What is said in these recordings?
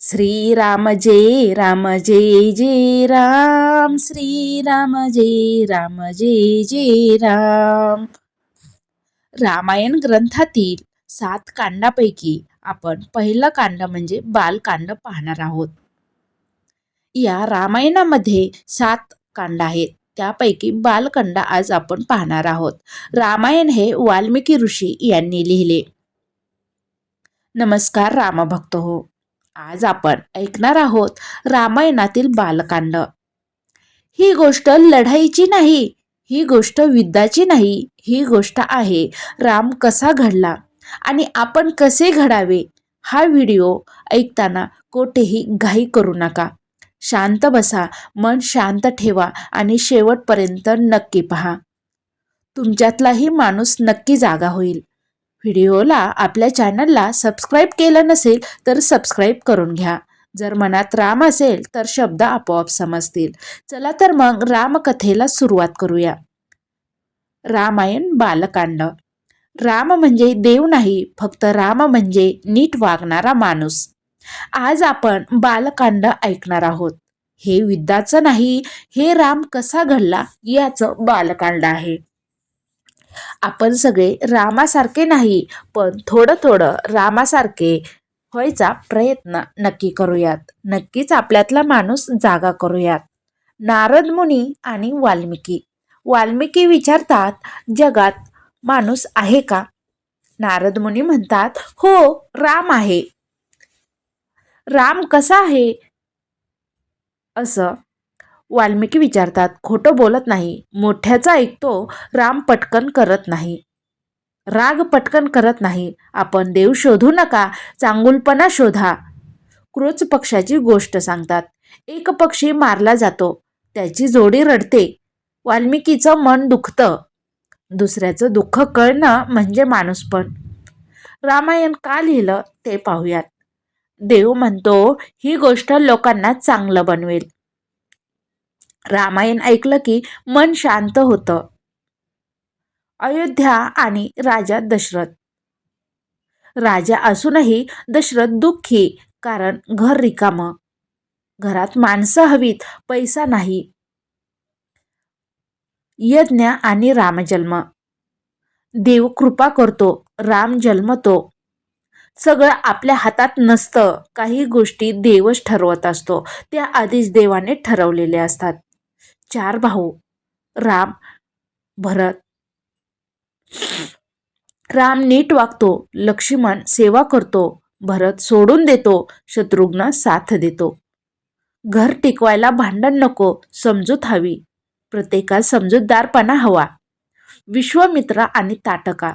श्रीराम जय राम जय जय राम. श्रीराम जय राम जय जय राम. रामायण ग्रंथातील सात कांडापैकी आपण पहिलं कांड म्हणजे बालकांड पाहणार आहोत. या रामायणामध्ये सात कांड आहेत. त्यापैकी बालकांड आज आपण पाहणार आहोत. रामायण हे वाल्मिकी ऋषी यांनी लिहिले. नमस्कार रामभक्त हो. आज आपण ऐकणार आहोत रामायणातील बालकांड. ही गोष्ट लढाईची नाही ही गोष्ट युद्धाची नाही ही गोष्ट आहे राम कसा घडला आणि आपण कसे घडावे हा व्हिडिओ ऐकताना कोठेही घाई करू नका. शांत बसा मन शांत ठेवा आणि शेवटपर्यंत नक्की पहा. तुमच्यातलाही माणूस नक्की जागा होईल. व्हिडिओला आपल्या चॅनलला सबस्क्राईब केलं नसेल तर सबस्क्राईब करून घ्या. जर मनात राम असेल तर शब्द आपोआप समजतील. चला तर मग रामकथेला सुरुवात करूया. रामायण बालकांड. राम म्हणजे देव नाही फक्त राम म्हणजे नीट वागणारा माणूस. आज आपण बालकांड ऐकणार आहोत. हे युद्धाचं नाही हे राम कसा घडला याचं बालकांड आहे. आपण सगळे रामासारखे नाही पण थोडं थोडं रामासारखे व्हायचा प्रयत्न नक्की करूयात. नक्कीच आपल्यातला माणूस जागा करूयात. नारद मुनी आणि वाल्मिकी. वाल्मिकी विचारतात जगात माणूस आहे का? नारद मुनी म्हणतात हो राम आहे. राम कसा आहे? असं वाल्मिकी विचारतात खोटं बोलत नाही. मोठ्याचा ऐकतो राम पटकन करत नाही. राग पटकन करत नाही. आपण देव शोधू नका चांगुलपणा शोधा. क्रोच पक्षाची गोष्ट सांगतात. एक पक्षी मारला जातो. त्याची जोडी रडते. वाल्मिकीचं मन दुखतं. दुसऱ्याचं दुःख कळणं म्हणजे माणूसपण रामायण का लिहिलं ते पाहूयात. देव म्हणतो ही गोष्ट लोकांना चांगलं बनवेल. रामायण ऐकलं की मन शांत होतं. अयोध्या आणि राजा दशरथ. राजा असूनही दशरथ दुःखी कारण घर रिकामं. घरात माणसं हवीत पैसा नाही. यज्ञ आणि रामजन्म. देव कृपा करतो राम जन्मतो. सगळं आपल्या हातात नसतं. काही गोष्टी देवच ठरवत असतो. त्या आधीच देवाने ठरवलेल्या असतात. चार भाऊ. राम भरत. राम नीट वागतो लक्ष्मण सेवा करतो भरत सोडून देतो शत्रुघ्न साथ देतो. घर टिकवायला भांडण नको समजूत हवी. प्रत्येकात समजूतदारपणा हवा. विश्वमित्र आणि ताटका.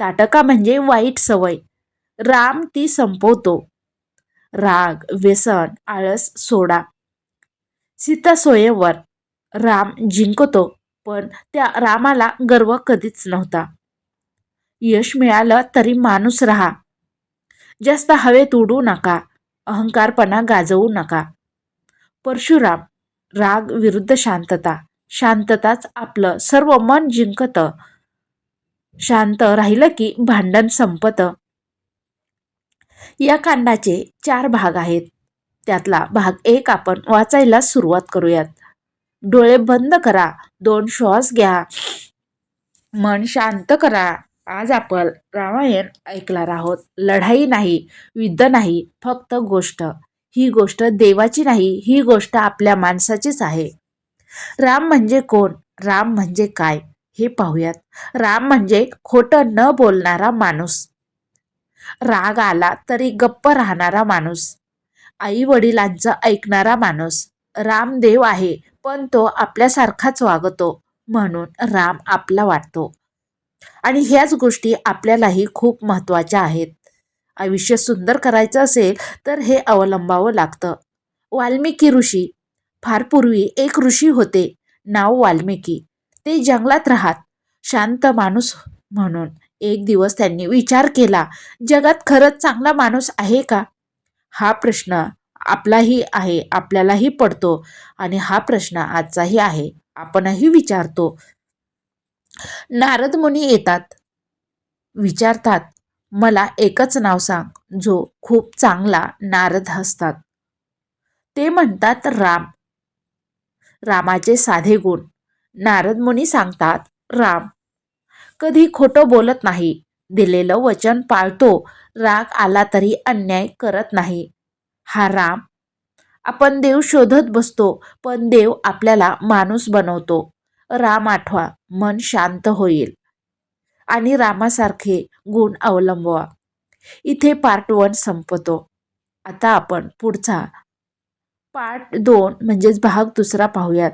ताटका म्हणजे वाईट सवय. राम ती संपवतो. राग व्यसन आळस सोडा. सीता सोयेवर राम जिंकतो पण त्या रामाला गर्व कधीच नव्हता. यश मिळालं तरी माणूस राहा. जास्त हवेत उडू नका अहंकारपणा गाजवू नका. परशुराम राग विरुद्ध शांतता. शांतताच आपलं सर्व मन जिंकतं. शांत राहिलं की भांडण संपत. या कांडाचे चार भाग आहेत. त्यातला भाग एक आपण वाचायला सुरुवात करूयात. डोळे बंद करा. दोन श्वास घ्या. मन शांत करा. आज आपण रामायण ऐकणार आहोत. लढाई नाही युद्ध नाही फक्त गोष्ट. ही गोष्ट देवाची नाही ही गोष्ट आपल्या माणसाचीच आहे. राम म्हणजे कोण? राम म्हणजे काय? हे पाहूयात. राम म्हणजे खोटं न बोलणारा माणूस. राग आला तरी गप्प राहणारा माणूस. आई वडिलांचं ऐकणारा माणूस. रामदेव आहे. पण तो आपल्यासारखाच वागतो म्हणून राम आपला वाटतो. आणि ह्याच गोष्टी आपल्यालाही खूप महत्त्वाच्या आहेत. आयुष्य सुंदर करायचं असेल तर हे अवलंबावं लागतं. वाल्मिकी ऋषी. फार पूर्वी एक ऋषी होते. नाव वाल्मिकी. ते जंगलात राहत शांत माणूस म्हणून एक दिवस त्यांनी विचार केला जगात खरंच चांगला माणूस आहे का? हा प्रश्न आपलाही आहे आपल्यालाही पडतो. आणि हा प्रश्न आजचाही आहे. आपणही विचारतो. नारद मुनी येतात. विचारतात मला एकच नाव सांग जो खूप चांगला नारद हसतात. ते म्हणतात राम. रामाचे साधे गुण. नारद मुनी सांगतात राम कधी खोटं बोलत नाही. दिलेलं वचन पाळतो. राग आला तरी अन्याय करत नाही. हा राम. आपण देव शोधत बसतो पण देव आपल्याला माणूस बनवतो. राम आठवा मन शांत होईल. आणि रामासारखे गुण अवलंबवा. इथे पार्ट वन संपतो. आता आपण पुढचा. पार्ट दोन म्हणजेच भाग दुसरा पाहूयात.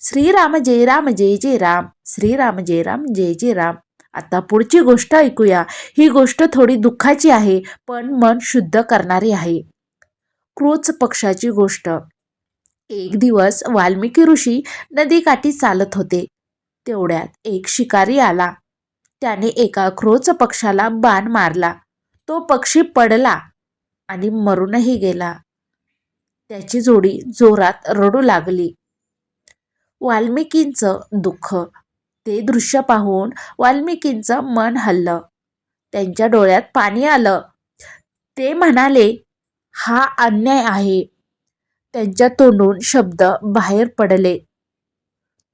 श्रीराम जय राम जय जय राम. श्रीराम जय राम जय जय राम. आता पुढची गोष्ट ऐकूया. ही गोष्ट थोडी दुःखाची आहे पण मन शुद्ध करणारी आहे. क्रूच पक्षाची गोष्ट. एक दिवस वाल्मिकी ऋषी नदीकाठी चालत होते. तेवढ्यात एक शिकारी आला. त्याने एका क्रोच पक्षाला बाण मारला. तो पक्षी पडला आणि मरूनही गेला. त्याची जोडी जोरात रडू लागली. वाल्मिकींचं दुःख. ते दृश्य पाहून वाल्मिकींचं मन हल्लं. त्यांच्या डोळ्यात पाणी आलं. ते म्हणाले हा अन्याय आहे. त्यांच्या तोंडून शब्द बाहेर पडले.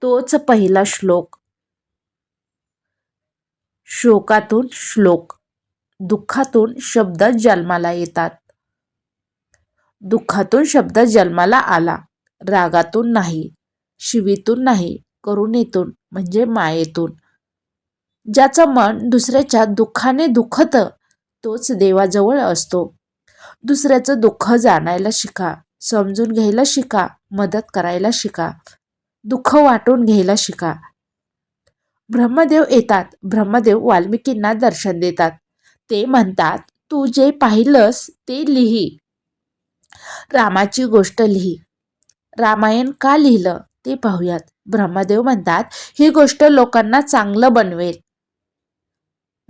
तोच पहिला श्लोक. शोकातून श्लोक. दुःखातून शब्द जन्माला येतात. दुःखातून शब्द जन्माला आला. रागातून नाही. शिवीतून नाही. करुणेतून म्हणजे मायेतून. ज्याचं मन दुसऱ्याच्या दुःखाने दुखत तोच देवाजवळ असतो. दुसऱ्याचं दुःख जाणायला शिका समजून घ्यायला शिका मदत करायला शिका दुःख वाटून घ्यायला शिका. ब्रह्मदेव येतात ब्रह्मदेव वाल्मिकींना दर्शन देतात. ते म्हणतात तू जे पाहिलंस ते लिही रामाची गोष्ट लिही. रामायण का लिहिलं ते पाहूयात. ब्रह्मदेव म्हणतात ही गोष्ट लोकांना चांगलं बनवेल.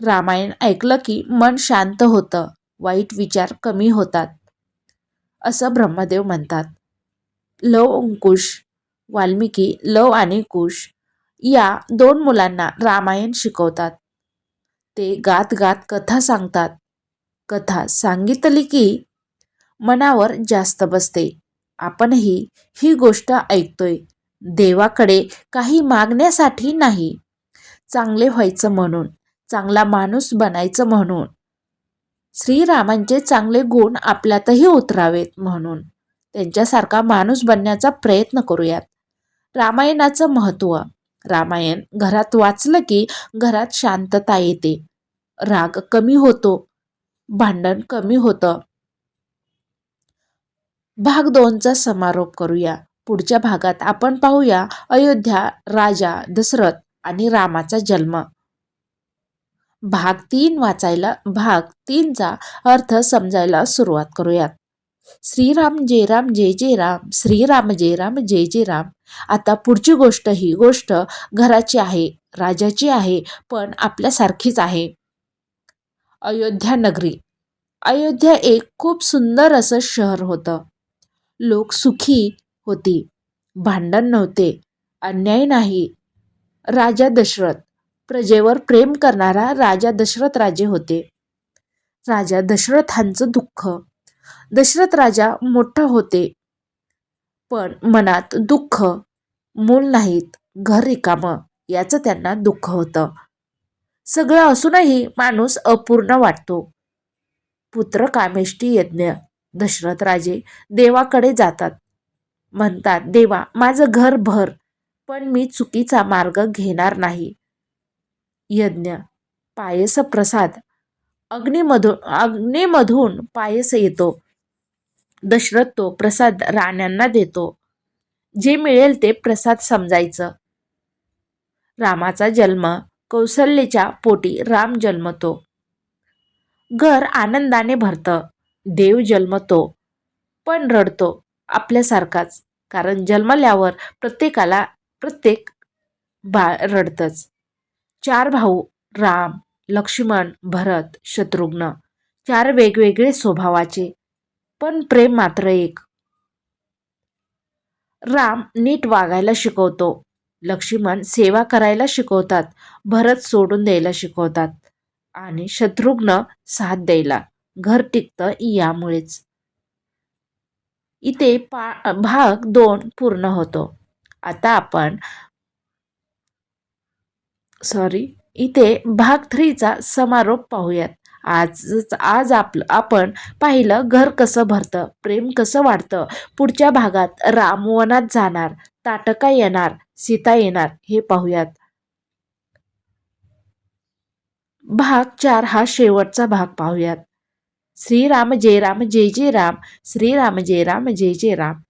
रामायण ऐकलं की मन शांत होतं. वाईट विचार कमी होतात. असं ब्रह्मदेव म्हणतात. लव अंकुश वाल्मिकी लव आणि कुश या दोन मुलांना रामायण शिकवतात. ते गात गात कथा सांगतात. कथा सांगितली की मनावर जास्त बसते. आपणही ही गोष्ट ऐकतोय. देवाकडे काही मागण्यासाठी नाही. चांगले व्हायचं म्हणून चांगला माणूस बनायचं म्हणून. श्रीरामांचे चांगले गुण आपल्यातही उतरावेत म्हणून. त्यांच्यासारखा माणूस बनण्याचा प्रयत्न करूयात. रामायणाचं महत्त्व. रामायण घरात वाचलं की घरात शांतता येते. राग कमी होतो. भांडण कमी होतं. भाग दोनचा समारोप करूया. पुढच्या भागात आपण पाहूया अयोध्या राजा दशरथ आणि रामाचा जन्म. भाग तीन वाचायला भाग तीनचा अर्थ समजायला सुरुवात करूयात. श्रीराम जय राम जय जय राम श्रीराम जय राम जय जय राम. आता पुढची गोष्ट ही गोष्ट घराची आहे राजाची आहे पण आपल्यासारखीच आहे. अयोध्या नगरी. अयोध्या एक खूप सुंदर असं शहर होतं. लोक सुखी होती. भांडण नव्हते. अन्याय नाही. राजा दशरथ. प्रजेवर प्रेम करणारा राजा दशरथ राजे होते. राजा दशरथांचं दुःख. दशरथ राजा मोठा होते. पण मनात दुःख मूल नाहीत घर रिकामं याचं त्यांना दुःख होतं. सगळं असूनही माणूस अपूर्ण वाटतो. पुत्र कामेष्टी यज्ञ दशरथ राजे देवाकडे जातात. म्हणतात देवा माझं घर भर पण मी चुकीचा मार्ग घेणार नाही. यज्ञ पायस प्रसाद अग्नीमधून अग्नीमधून पायस येतो. दशरथ तो प्रसाद राण्यांना देतो. जे मिळेल ते प्रसाद समजायचं. रामाचा जन्म कौशल्येच्या पोटी राम जन्मतो. घर आनंदाने भरतं देव जन्मतो. पण रडतो आपल्यासारखाच कारण जन्मल्यावर प्रत्येकाला प्रत्येक बाळ रडतंच. चार भाऊ राम लक्ष्मण भरत शत्रुघ्न चार वेगवेगळे स्वभावाचे पण प्रेम मात्र एक. राम नीट वागायला शिकवतो. लक्ष्मण सेवा करायला शिकवतात. भरत सोडून द्यायला शिकवतात. आणि शत्रुघ्न साथ द्यायला. घर टिकतं यामुळेच. इथे पा भाग दोन पूर्ण होतो. आता आपण सॉरी इथे भाग थ्रीचा समारोप पाहूयात. आज आज आपलं आपण पाहिलं घर कसं भरतं प्रेम कसं वाढतं पुढच्या भागात राम वनात जाणार ताटका येणार सीता येणार हे पाहूयात. भाग चार हा शेवटचा भाग पाहूयात. श्रीराम जय राम जय जय राम श्रीराम जय राम जय जय राम.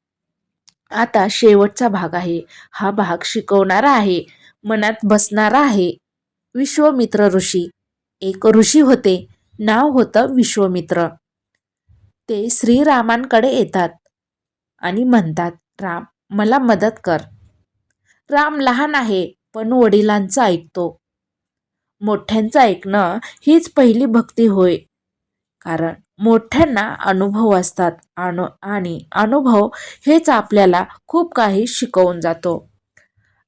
आता शेवटचा भाग आहे. हा भाग शिकवणारा आहे. मनात बसणारा आहे. विश्वमित्र ऋषी. एक ऋषी होते. नाव होतं विश्वमित्र. ते श्रीरामांकडे येतात आणि म्हणतात राम मला मदत कर. राम लहान आहे पण वडिलांचं ऐकतो. मोठ्यांचं ऐकणं हीच पहिली भक्ती होय. कारण मोठ्यांना अनुभव असतात. आणि अनुभव हेच आपल्याला खूप काही शिकवून जातो.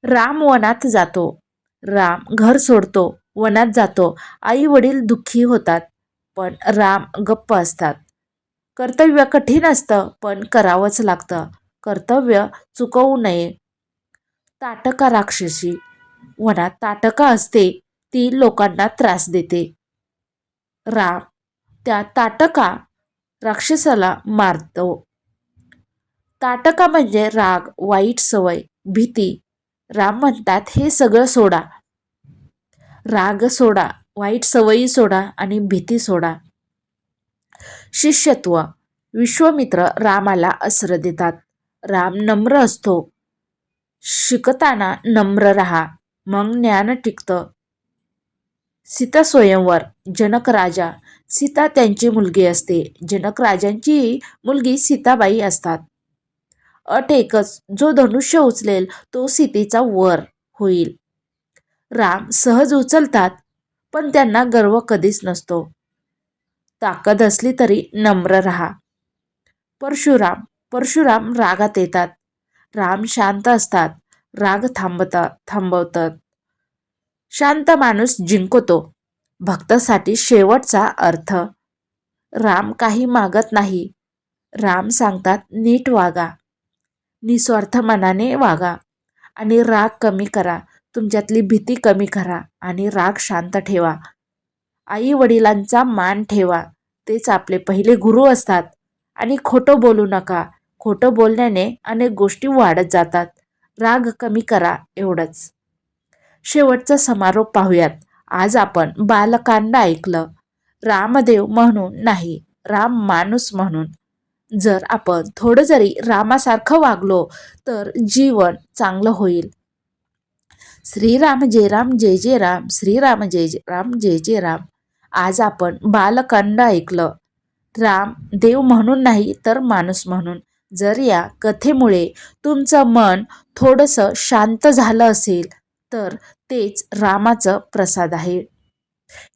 राम वनात जातो. राम घर सोडतो वनात जातो. आई वडील दुःखी होतात पण राम गप्प असतात. कर्तव्य कठीण असतं पण करावंच लागतं. कर्तव्य चुकवू नये. ताटका राक्षसी. वनात ताटका असते ती लोकांना त्रास देते. राम त्या ताटका राक्षसाला मारतो. ताटका म्हणजे राग वाईट सवय भीती राम म्हणतात हे सगळं सोडा. राग सोडा वाईट सवयी सोडा आणि भीती सोडा. शिष्यत्व. विश्वमित्र रामाला अस्त्र देतात. राम नम्र असतो. शिकताना नम्र राहा. मग ज्ञान टिकतं. सीता स्वयंवर. जनक राजा. सीता त्यांची मुलगी असते. जनक राजांची मुलगी सीताबाई असतात. अट एकच. जो धनुष्य उचलेल तो सीतेचा वर होईल. राम सहज उचलतात पण त्यांना गर्व कधीच नसतो. ताकद असली तरी नम्र राहा. परशुराम परशुराम रागात येतात. राम शांत असतात. राग थांबता थांबवतात. शांत माणूस जिंकतो. भक्तासाठी शेवटचा अर्थ. राम काही मागत नाही. राम सांगतात नीट वागा. निस्वार्थ मनाने वागा आणि राग कमी करा. तुमच्यातली भीती कमी करा आणि राग शांत ठेवा. आई वडिलांचा मान ठेवा. तेच आपले पहिले गुरु असतात. आणि खोटं बोलू नका. खोटं बोलण्याने अनेक गोष्टी वाढत जातात. राग कमी करा एवढंच. शेवटचा समारोप पाहूयात. आज आपण बालकांड ऐकलं. रामदेव म्हणून नाही राम माणूस म्हणून. जर आपण थोडं जरी रामासारखं वागलो तर जीवन चांगलं होईल. श्रीराम जय राम जय जय राम श्रीराम जय जय राम जय जय राम. आज आपण बालकांड ऐकलं. राम देव म्हणून नाही तर माणूस म्हणून. जर या कथेमुळे तुमचं मन थोडंसं शांत झालं असेल तर तेच रामाचं प्रसाद आहे.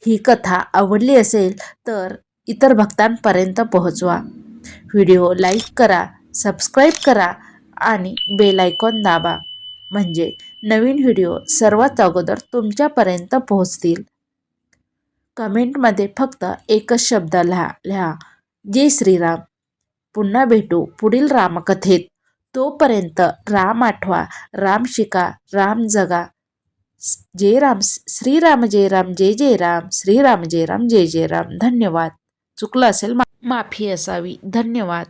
ही कथा आवडली असेल तर इतर भक्तांपर्यंत पोहोचवा. व्हिडिओ लाईक करा सबस्क्राईब करा आणि बेल आयकॉन दाबा. म्हणजे नवीन व्हिडिओ सर्वात अगोदर तुमच्यापर्यंत पोहोचतील. कमेंटमध्ये फक्त एकच शब्द लिहा लिहा. जय श्रीराम. पुन्हा भेटू पुढील रामकथेत. तोपर्यंत राम आठवा राम शिका राम जगा. जय राम श्रीराम जय राम जय जय राम श्रीराम जय राम जय जय राम. धन्यवाद. चुकलं असेल मा माफी असावी. धन्यवाद.